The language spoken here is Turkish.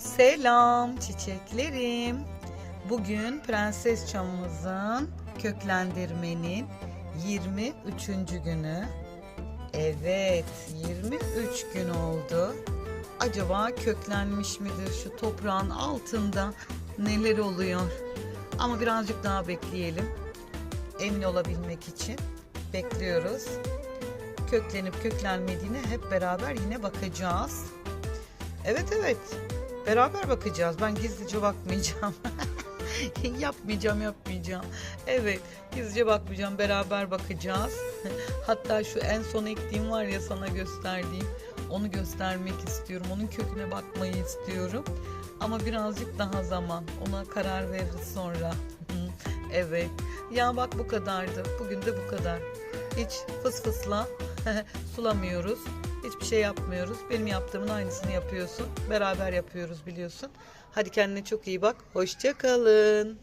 Selam çiçeklerim. Bugün prenses çamımızın köklendirmenin 23. günü. Evet, 23 gün oldu. Acaba köklenmiş midir şu toprağın altında neler oluyor? Ama birazcık daha bekleyelim. Emin olabilmek için bekliyoruz. Köklenip köklenmediğine hep beraber yine bakacağız. Evet evet. Beraber bakacağız. Ben gizlice bakmayacağım. yapmayacağım, yapmayacağım. Evet, gizlice bakmayacağım. Beraber bakacağız. Hatta şu en son ektiğim var ya sana gösterdiğim. Onu göstermek istiyorum. Onun köküne bakmayı istiyorum. Ama birazcık daha zaman. Ona karar veririz sonra. evet. Ya bak bu kadardı. Bugün de bu kadar. Hiç fıs fısla sulamıyoruz. Hiçbir şey yapmıyoruz. Benim yaptığımın aynısını yapıyorsun. Beraber yapıyoruz biliyorsun. Hadi kendine çok iyi bak. Hoşça kalın.